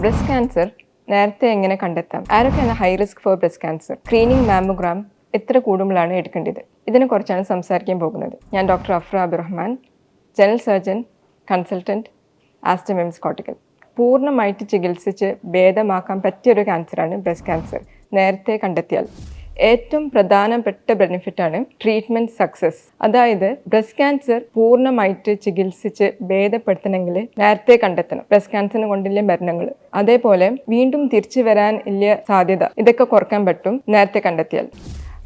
Breast cancer നേരത്തെ എങ്ങനെ കണ്ടെത്താം? ആരൊക്കെയാണ് high risk for breast cancer screening mammogram എത്ര കൂടുമ്പോഴാണ് എടുക്കേണ്ടത്? ഇതിനെക്കുറിച്ചാണ് സംസാരിക്കാൻ പോകുന്നത്. ഞാൻ doctor Afra Abdurahman general surgeon consultant Aster MIMS Kottakkal പൂർണമായിട്ട് ചികിത്സിച്ച് ഭേദമാക്കാൻ പറ്റിയൊരു ക്യാൻസറാണ് ബ്രസ്റ്റ് ക്യാൻസർ നേരത്തെ കണ്ടെത്തിയാൽ ഏറ്റവും പ്രധാനപ്പെട്ട ബെനിഫിറ്റാണ് ട്രീറ്റ്മെന്റ് സക്സസ് അതായത് ബ്രസ്റ്റ് ക്യാൻസർ പൂർണമായിട്ട് ചികിത്സിച്ച് ഭേദപ്പെടുത്തണമെങ്കിൽ നേരത്തെ കണ്ടെത്തണം. ബ്രസ്റ്റ് ക്യാൻസറിന് കൊണ്ടില്ല മരണങ്ങൾ. അതേപോലെ വീണ്ടും തിരിച്ചു വരാൻ ഇല്ല സാധ്യത. ഇതൊക്കെ കുറയ്ക്കാൻ പറ്റും നേരത്തെ കണ്ടെത്തിയാൽ.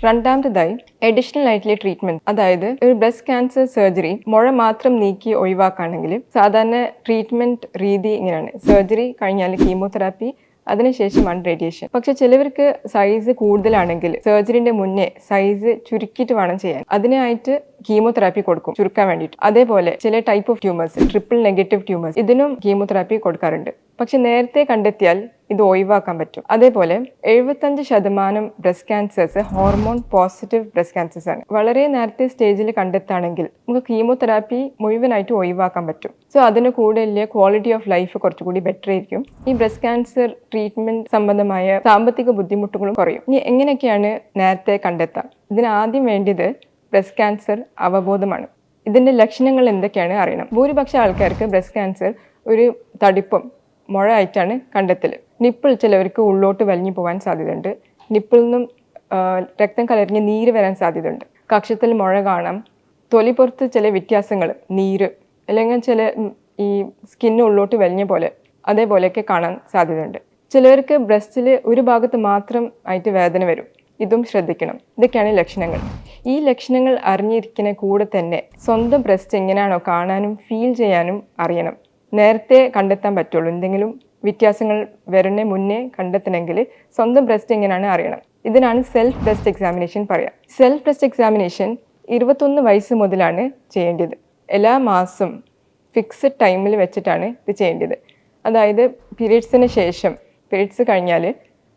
രണ്ടാമത്തതായി അഡീഷണൽ ആയിട്ടുള്ള ട്രീറ്റ്മെന്റ് അതായത് ഒരു ബ്രസ്റ്റ് ക്യാൻസർ സർജറി മുഴ മാത്രം നീക്കി ഒഴിവാക്കുകയാണെങ്കിൽ സാധാരണ ട്രീറ്റ്മെന്റ് രീതി ഇങ്ങനെയാണ്. സർജറി കഴിഞ്ഞാൽ കീമോതെറാപ്പി അതിനുശേഷമാണ് റേഡിയേഷൻ പക്ഷെ ചിലവർക്ക് സൈസ് കൂടുതലാണെങ്കിൽ സർജറിന്റെ മുന്നേ സൈസ് ചുരുക്കിയിട്ട് വേണം ചെയ്യാൻ. അതിനായിട്ട് കീമോതെറാപ്പി കൊടുക്കും ചുരുക്കാൻ വേണ്ടിയിട്ട്. അതേപോലെ ചില type of tumours triple negative tumours ഇതിനും കീമോതെറാപ്പി കൊടുക്കാറുണ്ട്. പക്ഷെ നേരത്തെ കണ്ടെത്തിയാൽ ഇത് ഒഴിവാക്കാൻ പറ്റും. അതേപോലെ എഴുപത്തഞ്ച് ശതമാനം breast cancers hormone positive breast cancers ആണ്. വളരെ നേരത്തെ സ്റ്റേജിൽ കണ്ടെത്താണെങ്കിൽ നമുക്ക് കീമോതെറാപ്പി മുഴുവനായിട്ട് ഒഴിവാക്കാൻ പറ്റും. സോ അതിന് കൂടെ ക്വാളിറ്റി ഓഫ് ലൈഫ് കുറച്ചുകൂടി ബെറ്റർ ആയിരിക്കും. ഈ ബ്രസ്റ്റ് ക്യാൻസർ ട്രീറ്റ്മെന്റ് സംബന്ധമായ സാമ്പത്തിക ബുദ്ധിമുട്ടുകളും കുറയും. ഇനി എങ്ങനെയൊക്കെയാണ് നേരത്തെ കണ്ടെത്താൻ ഇതിന് ആദ്യം വേണ്ടത് ബ്രസ്റ്റ് ക്യാൻസർ അവബോധമാണ്. ഇതിന്റെ ലക്ഷണങ്ങൾ എന്തൊക്കെയാണ് അറിയണം. ഭൂരിപക്ഷം ആൾക്കാർക്ക് ബ്രസ്റ്റ് ക്യാൻസർ ഒരു തടിപ്പും മുഴ ആയിട്ടാണ് കണ്ടെത്തൽ നിപ്പിൾ ചിലവർക്ക് ഉള്ളോട്ട് വലിഞ്ഞു പോകാൻ സാധ്യതയുണ്ട്. നിപ്പിൾ നിന്നും രക്തം കലരിഞ്ഞ് നീര് വരാൻ സാധ്യതയുണ്ട്. കക്ഷത്തിൽ മുഴ കാണാം. തൊലി പുറത്ത് ചില വ്യത്യാസങ്ങൾ നീര് അല്ലെങ്കിൽ ചില ഈ സ്കിന്ന് ഉള്ളോട്ട് വലിഞ്ഞ പോലെ അതേപോലെയൊക്കെ കാണാൻ സാധ്യതയുണ്ട്. ചിലവർക്ക് ബ്രസ്റ്റിൽ ഒരു ഭാഗത്ത് മാത്രം ആയിട്ട് വേദന വരും. ഇതും ശ്രദ്ധിക്കണം. ഇതൊക്കെയാണ് ലക്ഷണങ്ങൾ. ഈ ലക്ഷണങ്ങൾ അറിഞ്ഞിരിക്കുന്ന കൂടെ തന്നെ സ്വന്തം ബ്രസ്റ്റ് എങ്ങനെയാണോ കാണാനും ഫീൽ ചെയ്യാനും അറിയണം. നേരത്തെ കണ്ടെത്താൻ പറ്റുള്ളൂ. എന്തെങ്കിലും വ്യത്യാസങ്ങൾ വരുന്ന മുന്നേ കണ്ടെത്തണമെങ്കിൽ സ്വന്തം ബ്രസ്റ്റ് എങ്ങനെയാണ് അറിയണം. ഇതിനാണ് സെൽഫ് ബ്രസ്റ്റ് എക്സാമിനേഷൻ പറയാം. സെൽഫ് ബ്രസ്റ്റ് എക്സാമിനേഷൻ ഇരുപത്തൊന്ന് വയസ്സ് മുതലാണ് ചെയ്യേണ്ടത്. എല്ലാ മാസം ഫിക്സഡ് ടൈമിൽ വെച്ചിട്ടാണ് ഇത് ചെയ്യേണ്ടത്. അതായത് പീരീഡ്സിന് ശേഷം പീരീഡ്സ് കഴിഞ്ഞാൽ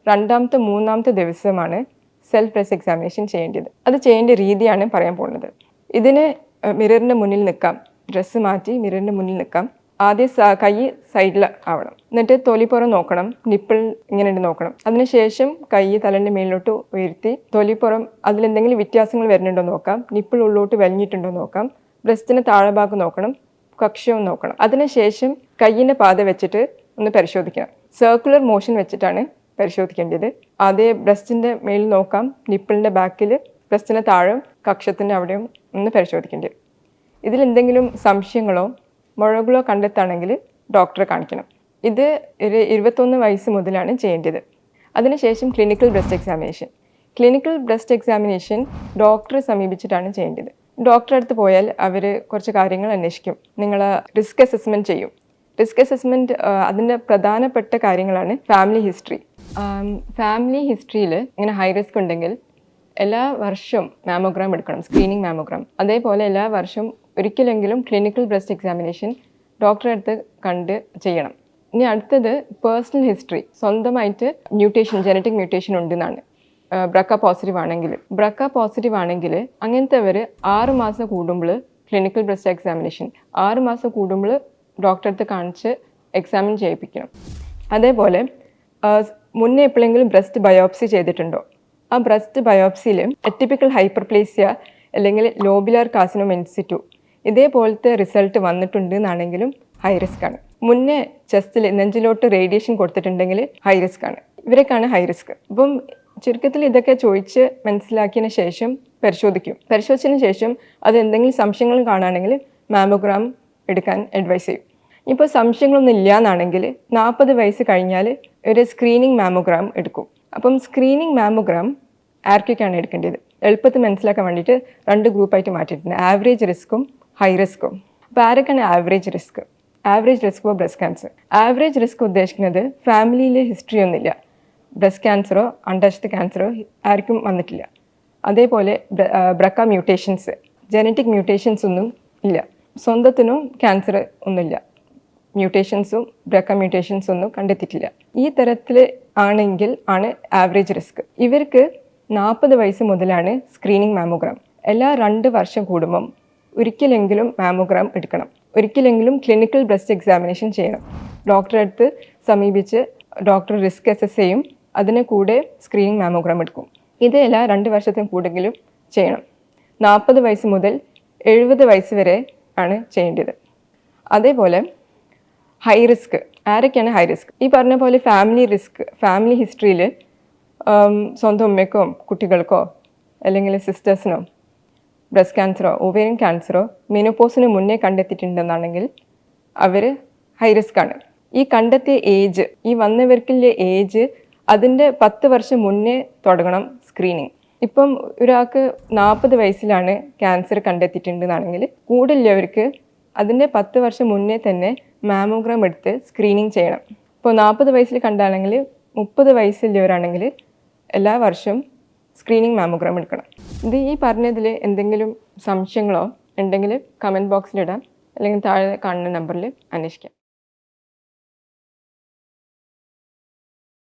രണ്ടാമത്തെ മൂന്നാമത്തെ ദിവസമാണ് സെൽഫ് ബ്രസ്റ്റ് എക്സാമിനേഷൻ ചെയ്യേണ്ടത്. അത് ചെയ്യേണ്ട രീതിയാണ് പറയാൻ പോകുന്നത്. ഇതിന് മിററിന്റെ മുന്നിൽ നിൽക്കാം. ഡ്രസ്സ് മാറ്റി മിററിന്റെ മുന്നിൽ നിൽക്കാം. ആദ്യം കൈ സൈഡിൽ ആവണം. എന്നിട്ട് തൊലിപ്പുറം നോക്കണം. നിപ്പിൾ ഇങ്ങനെ നോക്കണം. അതിനുശേഷം കൈ തലന്റെ മേളിലോട്ട് ഉയർത്തി തൊലിപ്പുറം അതിലെന്തെങ്കിലും വ്യത്യാസങ്ങൾ വരുന്നുണ്ടോ നോക്കാം. നിപ്പിൾ ഉള്ളോട്ട് വലിഞ്ഞിട്ടുണ്ടോ നോക്കാം. ബ്രസ്റ്റിന് താഴെ ഭാഗം നോക്കണം. കക്ഷവും നോക്കണം. അതിനുശേഷം കയ്യിന്റെ പാത വെച്ചിട്ട് ഒന്ന് പരിശോധിക്കണം. സർക്കുലർ മോഷൻ വെച്ചിട്ടാണ് പരിശോധിക്കേണ്ടത്. ആദ്യം ബ്രസ്റ്റിന്റെ മേളിൽ നോക്കാം. നിപ്പിളിന്റെ ബാക്കിൽ ബ്രസ്റ്റിന് താഴെ കക്ഷത്തിന്റെ അവിടെയും ഒന്ന് പരിശോധിക്കേണ്ടത്. ഇതിലെന്തെങ്കിലും സംശയങ്ങളോ മുഴകളോ കണ്ടെത്താണെങ്കിൽ ഡോക്ടറെ കാണിക്കണം. ഇത് ഒരു ഇരുപത്തൊന്ന് വയസ്സ് മുതലാണ് ചെയ്യേണ്ടത്. അതിനുശേഷം clinical breast examination clinical breast examination ഡോക്ടറെ സമീപിച്ചിട്ടാണ് ചെയ്യേണ്ടത്. ഡോക്ടറെ അടുത്ത് പോയാൽ അവർ കുറച്ച് കാര്യങ്ങൾ അന്വേഷിക്കും. നിങ്ങൾ റിസ്ക് അസസ്മെന്റ് ചെയ്യും. റിസ്ക് അസസ്മെന്റ് അതിന്റെ പ്രധാനപ്പെട്ട കാര്യങ്ങളാണ് ഫാമിലി ഹിസ്റ്ററി ഫാമിലി ഹിസ്റ്ററിയിൽ ഇങ്ങനെ ഹൈ റിസ്ക് ഉണ്ടെങ്കിൽ എല്ലാ വർഷവും മാമോഗ്രാം എടുക്കണം സ്ക്രീനിങ് മാമോഗ്രാം അതേപോലെ എല്ലാ വർഷവും ഒരിക്കലെങ്കിലും ക്ലിനിക്കൽ ബ്രസ്റ്റ് എക്സാമിനേഷൻ ഡോക്ടറെ അടുത്ത് കണ്ട് ചെയ്യണം. ഇനി അടുത്തത് പേഴ്സണൽ ഹിസ്റ്ററി സ്വന്തമായിട്ട് മ്യൂട്ടേഷൻ ജനറ്റിക് മ്യൂട്ടേഷൻ ഉണ്ടെന്നാണ്. ബ്രക്ക പോസിറ്റീവ് ആണെങ്കിൽ ബ്രക്ക പോസിറ്റീവ് ആണെങ്കിൽ അങ്ങനത്തെവർ ആറ് മാസം കൂടുമ്പോൾ ക്ലിനിക്കൽ ബ്രസ്റ്റ് എക്സാമിനേഷൻ ആറ് മാസം കൂടുമ്പോൾ ഡോക്ടറെ അടുത്ത് കാണിച്ച് എക്സാമിൻ ചെയ്യിപ്പിക്കണം. അതേപോലെ മുന്നേ എപ്പോഴെങ്കിലും ബ്രസ്റ്റ് ബയോപ്സി ചെയ്തിട്ടുണ്ടോ? ആ ബ്രസ്റ്റ് ബയോപ്സിയിൽ എറ്റിപ്പിക്കൽ ഹൈപ്പർപ്ലേസിയ അല്ലെങ്കിൽ ലോബിലാർ കാസിനോം ഇൻസിറ്റു ഇതേപോലത്തെ റിസൾട്ട് വന്നിട്ടുണ്ട് എന്നാണെങ്കിലും ഹൈ റിസ്ക് ആണ്. മുന്നേ ചെസ്റ്റിൽ നെഞ്ചിലോട്ട് റേഡിയേഷൻ കൊടുത്തിട്ടുണ്ടെങ്കിൽ ഹൈ റിസ്ക് ആണ്. ഇവരൊക്കെയാണ് ഹൈ റിസ്ക് അപ്പം ചുരുക്കത്തിൽ ഇതൊക്കെ ചോദിച്ച് മനസ്സിലാക്കിയതിന് ശേഷം പരിശോധിക്കും. പരിശോധിച്ചതിന് ശേഷം അത് എന്തെങ്കിലും സംശയങ്ങൾ കാണുകയാണെങ്കിൽ മാമോഗ്രാം എടുക്കാൻ അഡ്വൈസ് ചെയ്യും. ഇപ്പോൾ സംശയങ്ങളൊന്നും ഇല്ല എന്നാണെങ്കിൽ നാൽപ്പത് വയസ്സ് കഴിഞ്ഞാൽ ഒരു സ്ക്രീനിങ് മാമോഗ്രാം എടുക്കും. അപ്പം സ്ക്രീനിങ് മാമോഗ്രാം ആർക്കൊക്കെയാണ് എടുക്കേണ്ടത്? എളുപ്പത്തിൽ മനസ്സിലാക്കാൻ വേണ്ടിയിട്ട് രണ്ട് ഗ്രൂപ്പായിട്ട് മാറ്റിയിട്ടുണ്ട്. ആവറേജ് റിസ്ക്കും ഹൈ റിസ്ക്കും അപ്പോൾ ആരൊക്കെയാണ് average risk average risk for breast cancer average risk ഉദ്ദേശിക്കുന്നത് ഫാമിലിയിൽ ഹിസ്റ്ററി ഒന്നുമില്ല. ബ്രസ്റ്റ് ക്യാൻസറോ അണ്ടർസ്റ്റ് ക്യാൻസറോ ആർക്കും വന്നിട്ടില്ല. അതേപോലെ ബ്രക്ക മ്യൂട്ടേഷൻസ് ജനറ്റിക് മ്യൂട്ടേഷൻസ് ഒന്നും ഇല്ല. സ്വന്തത്തിനും ക്യാൻസർ ഒന്നുമില്ല. മ്യൂട്ടേഷൻസും ബ്രക്ക മ്യൂട്ടേഷൻസ് ഒന്നും കണ്ടെത്തിയിട്ടില്ല. ഈ തരത്തിൽ ആണെങ്കിൽ ആണ് ആവറേജ് റിസ്ക് ഇവർക്ക് നാൽപ്പത് വയസ്സ് മുതലാണ് സ്ക്രീനിങ് മാമോഗ്രാം എല്ലാ രണ്ട് വർഷം കൂടുമ്പം ഒരിക്കലെങ്കിലും മാമോഗ്രാം എടുക്കണം. ഒരിക്കലെങ്കിലും ക്ലിനിക്കൽ ബ്രസ്റ്റ് എക്സാമിനേഷൻ ചെയ്യണം. ഡോക്ടറെ അടുത്ത് സമീപിച്ച് ഡോക്ടർ റിസ്ക് അസസ് ചെയ്യും. അതിന് കൂടെ സ്ക്രീനിങ് മാമോഗ്രാം എടുക്കും. ഇത് എല്ലാ രണ്ട് വർഷത്തിനും കൂടെങ്കിലും ചെയ്യണം. നാൽപ്പത് വയസ്സ് മുതൽ എഴുപത് വയസ്സ് വരെ ആണ് ചെയ്യേണ്ടത്. അതേപോലെ ഹൈ റിസ്ക് ആരൊക്കെയാണ് ഹൈ റിസ്ക് ഈ പറഞ്ഞ പോലെ ഫാമിലി റിസ്ക് ഫാമിലി ഹിസ്റ്ററിയിൽ സ്വന്തം ഉമ്മയ്ക്കോ കുട്ടികൾക്കോ അല്ലെങ്കിൽ സിസ്റ്റേഴ്സിനോ ബ്രസ്റ്റ് ക്യാൻസറോ ഓവേറിയൻ ക്യാൻസറോ മെനോപോസിന് മുന്നേ കണ്ടെത്തിയിട്ടുണ്ടെന്നാണെങ്കിൽ അവർ ഹൈ റിസ്ക് ആണ്. ഈ കണ്ടെത്തിയ ഏജ് ഈ വന്നവർക്കുള്ള ഏജ് അതിന്റെ പത്ത് വർഷം മുന്നേ തുടങ്ങണം സ്ക്രീനിങ് ഇപ്പം ഒരാൾക്ക് നാൽപ്പത് വയസ്സിലാണ് ക്യാൻസർ കണ്ടെത്തിയിട്ടുണ്ടെന്നാണെങ്കിൽ കൂടുതലുള്ളവർക്ക് അതിന്റെ പത്ത് വർഷം മുന്നേ തന്നെ മാമോഗ്രാം എടുത്ത് സ്ക്രീനിങ് ചെയ്യണം. ഇപ്പോൾ നാൽപ്പത് വയസ്സിൽ കണ്ടാണെങ്കിൽ മുപ്പത് വയസ്സിലുള്ളവരാണെങ്കിൽ എല്ലാ വർഷവും സ്ക്രീനിങ് മാമോഗ്രാം എടുക്കണം. ഇത് ഈ പറഞ്ഞതിൽ എന്തെങ്കിലും സംശയങ്ങളോ ഉണ്ടെങ്കിൽ കമന്റ് ബോക്സിലിടാം അല്ലെങ്കിൽ താഴെ കാണുന്ന നമ്പറിൽ അന്വേഷിക്കാം.